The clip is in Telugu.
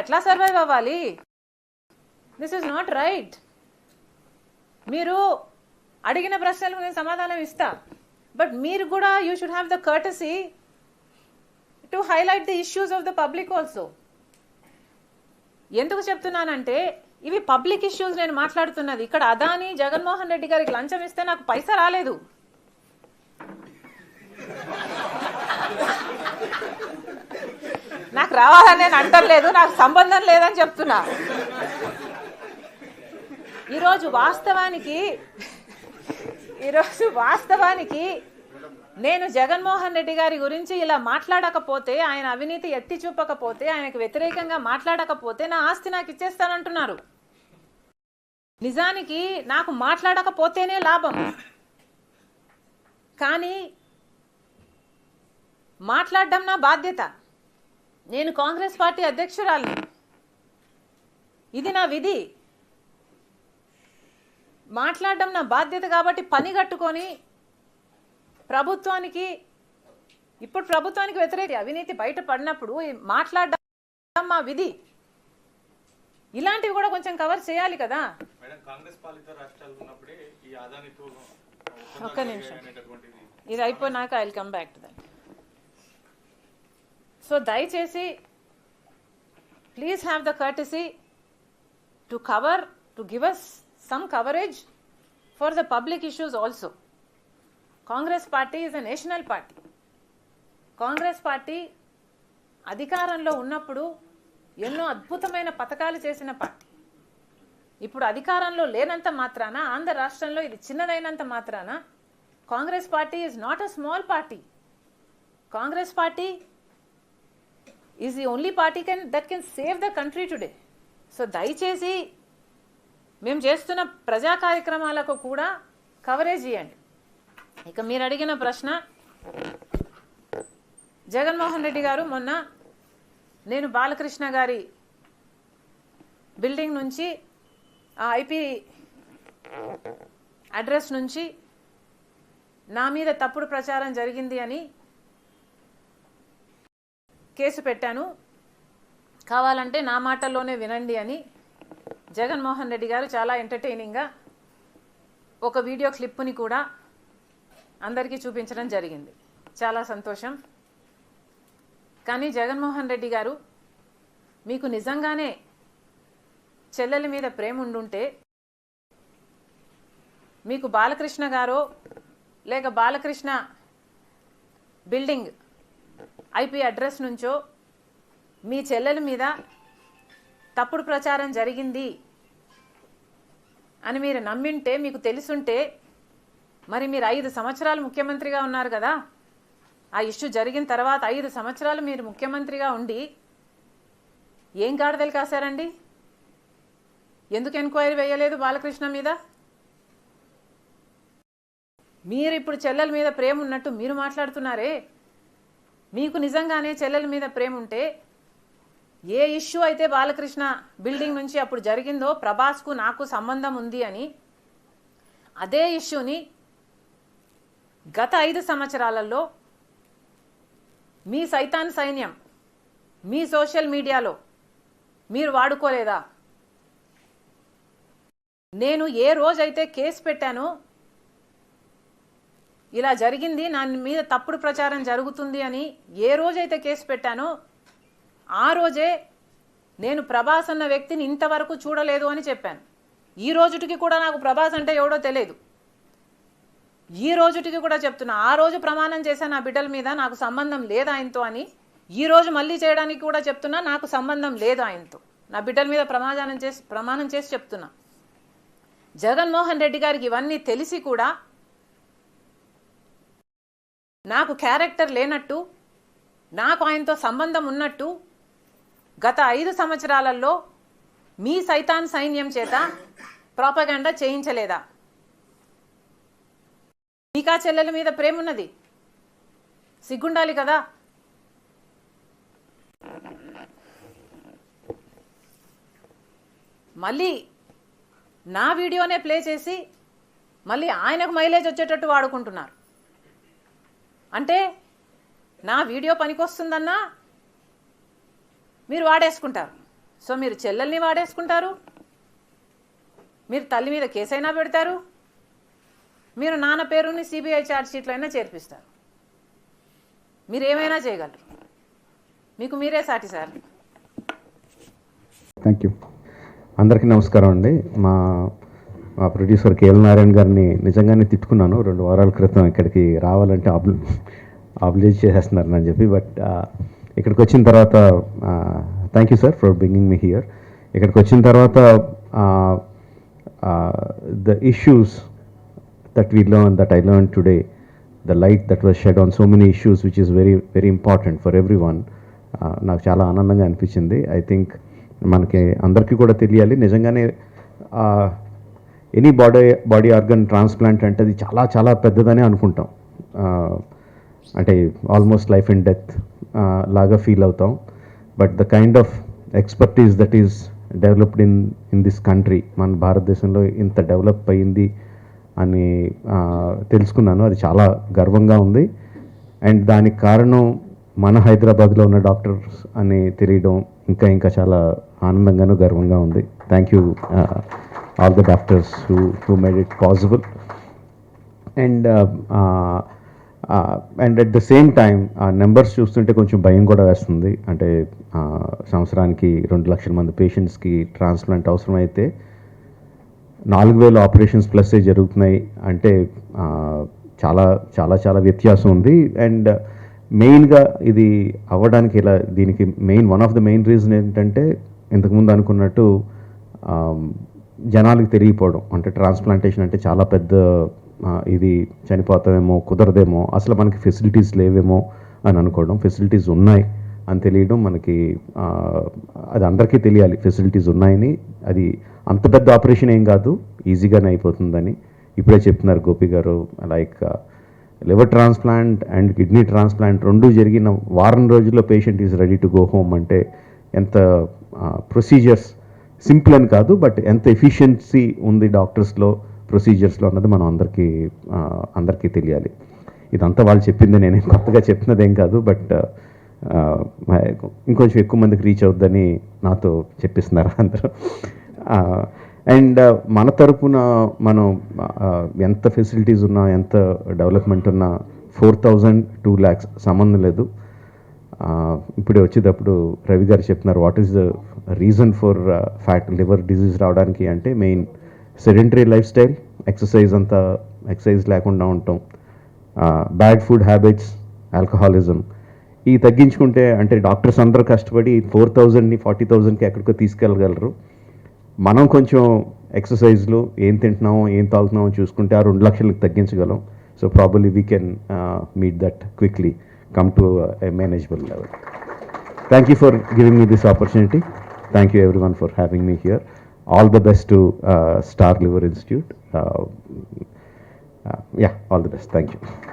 ఎట్లా సర్వైవ్ అవ్వాలి? దిస్ ఇస్ నాట్ రైట్ మీరు అడిగిన ప్రశ్నలకు నేను సమాధానం ఇస్తా. బట్ మీరు కూడా you should have the courtesy to highlight the issues of the public also ఎందుకు చెప్తున్నానంటే ఇవి పబ్లిక్ ఇష్యూస్ నేను మాట్లాడుతున్నది. ఇక్కడ అదాని జగన్మోహన్ రెడ్డి గారికి లంచం ఇస్తే నాకు పైసా రాలేదు. నాకు రావాలని నేను అంటలేదు నాకు సంబంధం లేదని చెప్తున్నా. ఈరోజు వాస్తవానికి ఈరోజు వాస్తవానికి నేను జగన్మోహన్ రెడ్డి గారి గురించి ఇలా మాట్లాడకపోతే ఆయన అవినీతి ఎత్తి చూపకపోతే ఆయనకు వ్యతిరేకంగా మాట్లాడకపోతే నా ఆస్తి నాకు ఇచ్చేస్తానంటున్నారు. నిజానికి నాకు మాట్లాడకపోతేనే లాభం. కానీ మాట్లాడడం నా బాధ్యత. నేను కాంగ్రెస్ పార్టీ అధ్యక్షురాలిని. ఇది నా విధి. మాట్లాడడం నా బాధ్యత కాబట్టి పని కట్టుకొని ప్రభుత్వానికి ఇప్పుడు ప్రభుత్వానికి వ్యతిరేక అవినీతి బయట పడినప్పుడు మాట్లాడడం మా విధి. ఇలాంటివి కూడా కొంచెం కవర్ చేయాలి కదా. ఒక్క నిమిషం. ఇది అయిపోయినాక I come back to that. So దయచేసి please have the courtesy to cover to give us some coverage for the public issues also Congress party is a national party Congress party అధికారంలో ఉన్నప్పుడు ఎన్నో అద్భుతమైన పథకాలు చేసిన పార్టీ. ఇప్పుడు అధికారంలో లేనంత మాత్రాన ఆంధ్ర రాష్ట్రంలో ఇది చిన్నదైనంత మాత్రాన Congress party is not a small party Congress party is the only party can that can save the country today so దయచేసి మేము చేస్తున్న ప్రజా కార్యక్రమాలకు కూడా కవరేజ్ ఇవ్వండి ఇక మీరు అడిగిన ప్రశ్న జగన్మోహన్ రెడ్డి గారు మొన్న నేను బాలకృష్ణ గారి బిల్డింగ్ నుంచి ఆ ఐపీ అడ్రస్ నుంచి నా మీద తప్పుడు ప్రచారం జరిగింది అని కేసు పెట్టాను. కావాలంటే నా మాటల్లోనే వినండి అని జగన్మోహన్ రెడ్డి గారు చాలా ఎంటర్టైనింగ్గా ఒక వీడియో క్లిప్పుని కూడా అందరికీ చూపించడం జరిగింది. చాలా సంతోషం. కానీ జగన్మోహన్ రెడ్డి గారు మీకు నిజంగానే చెల్లెల మీద ప్రేమ ఉండుంటే మీకు బాలకృష్ణ గారో లేక బాలకృష్ణ బిల్డింగ్ ఐపీ అడ్రస్ నుంచో మీ చెల్లెల మీద తప్పుడు ప్రచారం జరిగింది అని మీరు నమ్మింటే మీకు తెలుసుంటే మరి మీరు ఐదు సంవత్సరాలు ముఖ్యమంత్రిగా ఉన్నారు కదా. ఆ ఇష్యూ జరిగిన తర్వాత ఐదు సంవత్సరాలు మీరు ముఖ్యమంత్రిగా ఉండి ఏం గాడిదలు కాశారండి? ఎందుకు ఎంక్వైరీ వేయలేదు బాలకృష్ణ మీద? మీరు ఇప్పుడు చెల్లెల మీద ప్రేమ ఉన్నట్టు మీరు మాట్లాడుతున్నారే? మీకు నిజంగానే చెల్లెల మీద ప్రేమ ఉంటే ఏ ఇష్యూ అయితే బాలకృష్ణ బిల్డింగ్ నుంచి అప్పుడు జరిగిందో ప్రభాస్కు నాకు సంబంధం ఉంది అని అదే ఇష్యూని గత ఐదు సంవత్సరాలలో మీ సైతాన్ సైన్యం మీ సోషల్ మీడియాలో మీరు వాడుకోలేదా? నేను ఏ రోజైతే కేసు పెట్టానో ఇలా జరిగింది నా మీద తప్పుడు ప్రచారం జరుగుతుంది అని ఏ రోజైతే కేసు పెట్టానో ఆ రోజే నేను ప్రభాస్ అన్న వ్యక్తిని ఇంతవరకు చూడలేదు అని చెప్పాను. ఈ రోజుటికి కూడా నాకు ప్రభాస్ అంటే ఎవడో తెలియదు. ఈ రోజుటికి కూడా చెప్తున్నా ఆ రోజు ప్రమాణం చేశాను నా బిడ్డల మీద నాకు సంబంధం లేదు ఆయనతో అని ఈ రోజు మళ్ళీ చేయడానికి కూడా చెప్తున్నా నాకు సంబంధం లేదు ఆయనతో. నా బిడ్డల మీద ప్రమాణం చేసి ప్రమాణం చేసి చెప్తున్నా. జగన్మోహన్ రెడ్డి గారికి ఇవన్నీ తెలిసి కూడా నాకు క్యారెక్టర్ లేనట్టు నాకు ఆయనతో సంబంధం ఉన్నట్టు గత ఐదు సంవత్సరాలలో మీ సైతాన్ సైన్యం చేత ప్రాపగండా చేయించలేదా? మీకా చెల్లెల మీద ప్రేమున్నది సిగ్గుండాలి కదా? మళ్ళీ నా వీడియోనే ప్లే చేసి మళ్ళీ ఆయనకు మైలేజ్ వచ్చేటట్టు వాడుకుంటున్నారు. అంటే నా వీడియో పనికొస్తుందన్నా మీరు వాడేసుకుంటారు. సో మీరు చెల్లెల్ని వాడేసుకుంటారు. మీరు తల్లి మీద కేసైనా పెడతారు. మీరు నాన్న పేరుని సిబిఐ ఛార్జ్షీట్లో అయినా చేర్పిస్తారు. మీరు ఏమైనా చేయగలరు. మీకు మీరే సాటి సార్. థ్యాంక్ యూ అందరికీ నమస్కారం అండి. మా మా ప్రొడ్యూసర్ కేఎల్ నారాయణ గారిని నిజంగానే తిట్టుకున్నాను. రెండు వారాల క్రితం ఇక్కడికి రావాలంటే ఆబ్లి ఆబ్లేజ్ చేసేస్తున్నారు అని చెప్పి. బట్ ఇక్కడికి వచ్చిన తర్వాత thank you sir for bringing me here ఇక్కడికి వచ్చిన తర్వాత the issues that we learn that I learn today the light that was shed on so many issues which is very very important for everyone నాకు చాలా ఆనందంగా అనిపించింది. ఐ థింక్ మనకి అందరికీ కూడా తెలియాలి. నిజంగానే any body body organ transplant అంటే అది చాలా చాలా పెద్దదనే అనుకుంటాం. అంటే ఆల్మోస్ట్ లైఫ్ అండ్ డెత్ లాగా ఫీల్ అవుతాం. But the kind of expertise that is developed in in this country మన భారతదేశంలో ఇంత డెవలప్ అయింది అని తెలుసుకున్నాను. అది చాలా గర్వంగా ఉంది. అండ్ దానికి కారణం మన హైదరాబాద్లో ఉన్న డాక్టర్స్ అని తెలియడం ఇంకా ఇంకా చాలా ఆనందంగాను గర్వంగా ఉంది. Thank you all the doctors who who made it possible and and at the same time ఆ నెంబర్స్ చూస్తుంటే కొంచెం భయం కూడా వేస్తుంది. అంటే సంవత్సరానికి రెండు లక్షల మంది పేషెంట్స్కి ట్రాన్స్ప్లాంట్ అవసరమైతే నాలుగు వేల ఆపరేషన్స్ ప్లస్ జరుగుతున్నాయి. అంటే చాలా చాలా చాలా వ్యత్యాసం ఉంది. అండ్ మెయిన్గా ఇది అవ్వడానికి ఇలా దీనికి main one of the main reason ఏంటంటే ఇంతకుముందు అనుకున్నట్టు జనాలకు తెలియపోవడం అంటే ట్రాన్స్ప్లాంటేషన్ అంటే చాలా పెద్ద ఇది చనిపోతామేమో కుదరదేమో అసలు మనకి ఫెసిలిటీస్ లేవేమో అని అనుకోవడం. ఫెసిలిటీస్ ఉన్నాయి అని తెలియడం మనకి అది అందరికీ తెలియాలి. ఫెసిలిటీస్ ఉన్నాయని అది అంత పెద్ద ఆపరేషన్ ఏం కాదు ఈజీగానే అయిపోతుందని ఇప్పుడే చెప్తున్నారు Gopi garu. Like liver transplant and kidney transplant రెండు జరిగిన వారం రోజుల్లో patient is ready to go home అంటే ఎంత ప్రొసీజర్స్ సింపుల్ అని కాదు బట్ ఎంత ఎఫిషియన్సీ ఉంది డాక్టర్స్లో ప్రొసీజర్స్లో అన్నది మనం అందరికీ అందరికీ తెలియాలి. ఇదంతా వాళ్ళు చెప్పింది నేనేం కొత్తగా చెప్పినదేం కాదు బట్ ఇంకొంచెం ఎక్కువ మందికి రీచ్ అవుద్దని నాతో చెప్పిస్తున్నారు అందరూ. అండ్ మన తరపున మనం ఎంత ఫెసిలిటీస్ ఉన్నా ఎంత డెవలప్మెంట్ ఉన్నా ఫోర్ థౌజండ్ టూ ల్యాక్స్ సంబంధం లేదు. ఇప్పుడే వచ్చేటప్పుడు రవి గారు చెప్తున్నారు what is the reason for fat liver disease రావడానికి? అంటే main sedentary life style exercise అంతా ఎక్సర్సైజ్ లేకుండా ఉండటం బ్యాడ్ ఫుడ్ హ్యాబిట్స్ ఆల్కహాలిజం. ఈ తగ్గించుకుంటే అంటే డాక్టర్స్ అందరూ కష్టపడి ఫోర్ థౌజండ్ని ఫార్టీ థౌజండ్కి ఎక్కడికో తీసుకెళ్ళగలరు. మనం కొంచెం ఎక్సర్సైజ్లు ఏం తింటున్నామో ఏం తాగుతున్నామో చూసుకుంటే ఆ రెండు లక్షలకు తగ్గించగలం. So probably we can meet that quickly come to a, a manageable level. Thank you for giving me this opportunity. Thank you everyone for having me here. All the best to uh, Star Liver Institute. Uh, uh yeah, all the best. Thank you.